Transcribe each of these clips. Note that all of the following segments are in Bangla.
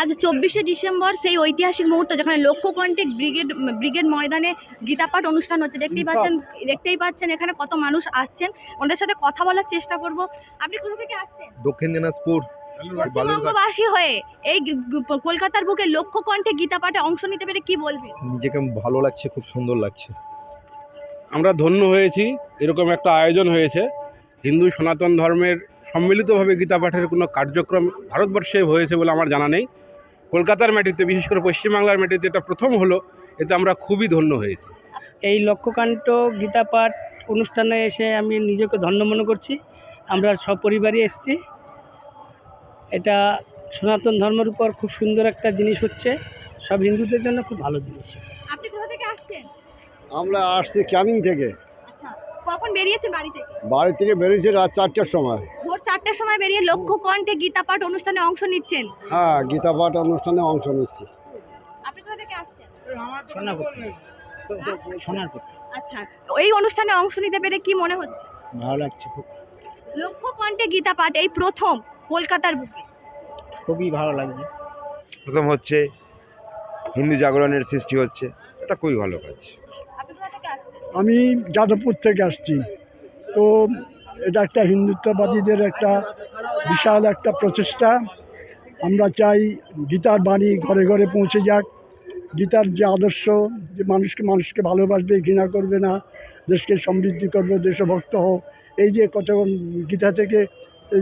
আজ চব্বিশে ডিসেম্বর সেই ঐতিহাসিক মুহূর্ত যেখানে লক্ষ্য কণ্ঠে ব্রিগেড ব্রিগেড ময়দানে গীতাপাঠ অনুষ্ঠান হচ্ছে। দেখতেই পাচ্ছেন দেখতেই পাচ্ছেন এখানে কত মানুষ আসছেন। ওদের সাথে কথা বলার চেষ্টা করব। আপনি কোথা থেকে আসছেন? দক্ষিণ দিনাজপুর পশ্চিমবঙ্গবাসী হয়ে এই কলকাতার বুকে লক্ষ্য কণ্ঠে গীতাপাঠে অংশ নিতে পেরে কি বলবেন? নিজেকে ভালো লাগছে খুব সুন্দর লাগছে। আমরা ধন্য হয়েছি এরকম একটা আয়োজন হয়েছে। হিন্দু সনাতন ধর্মের সম্মিলিতভাবে গীতা পাঠের কোনো কার্যক্রম ভারতবর্ষে হয়েছে বলে আমার জানা নেই। কলকাতার মাটিতে বিশেষ করে পশ্চিমবাংলার মাটিতে এটা প্রথম হলো এতে আমরা খুবই ধন্য হয়েছি। এই লক্ষ্যকান্ত গীতা পাঠ অনুষ্ঠানে এসে আমি নিজেকে ধন্য মনে করছি। আমরা সপরিবারই এসেছি। এটা সনাতন ধর্মের উপর খুব সুন্দর একটা জিনিস হচ্ছে। সব হিন্দুদের জন্য খুব ভালো জিনিস আপনি কোথা থেকে আসছেন? আমরা আসছি ক্যানিং থেকে। কখন বেরিয়েছেন বাড়ি থেকে? বাড়ি থেকে বেরিয়েছি রাত চারটার সময়। ভোর চারটার সময় বেরিয়ে লক্ষ্য কণ্ঠে গীতাপাঠ অনুষ্ঠানে অংশ নিচ্ছেন। হ্যাঁ গীতা পাঠ অনুষ্ঠানে অংশ নিচ্ছি। আপনি কোথা থেকে আসছেন? সোনারপুর আচ্ছা এই অনুষ্ঠানে অংশ নিতে পেরে কি মনে হচ্ছে? ভালো লাগছে খুব। লক্ষ্য কণ্ঠে গীতা পাঠ এই প্রথম কলকাতার বুকে। খুবই ভালো লাগছে। প্রথম হচ্ছে হিন্দু জাগরণের সৃষ্টি হচ্ছে এটা খুবই ভালো কাজ আপনি কোথা থেকে আসছেন আমি যাদবপুর থেকে আসছি। তো এটা একটা হিন্দুত্ববাদীদের একটা বিশাল একটা প্রচেষ্টা। আমরা চাই গীতার বাণী ঘরে ঘরে পৌঁছে যাক। গীতার যে আদর্শ, যে মানুষকে মানুষকে ভালোবাসবে, ঘৃণা করবে না, দেশকে সমৃদ্ধি করবে, দেশভক্ত হোক, এই যে কত গীতা থেকে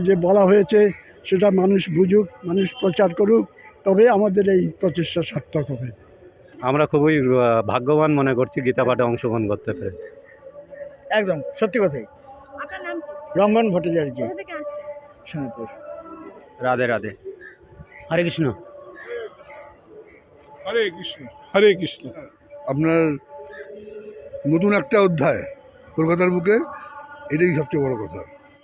যে বলা হয়েছে, সেটা মানুষ বুঝুক, মানুষ প্রচার করুক, তবে আমাদের এই প্রচেষ্টা সার্থক হবে। আমরা খুবই ভাগ্যবান মনে করছি গীতা পাঠে অংশগ্রহণ করতে পেরে। একদম সত্যি কথাই। আপনার নাম কি? রঙ্গন ভট্টাচার্য। কোথা থেকে আসছেন? সোনারপুর। রাধে রাধে। হরে কৃষ্ণ। হরে কৃষ্ণ হরে কৃষ্ণ। আপনার নতুন একটা অধ্যায় কলকাতার বুকে এটাই সবচেয়ে বড় কথা।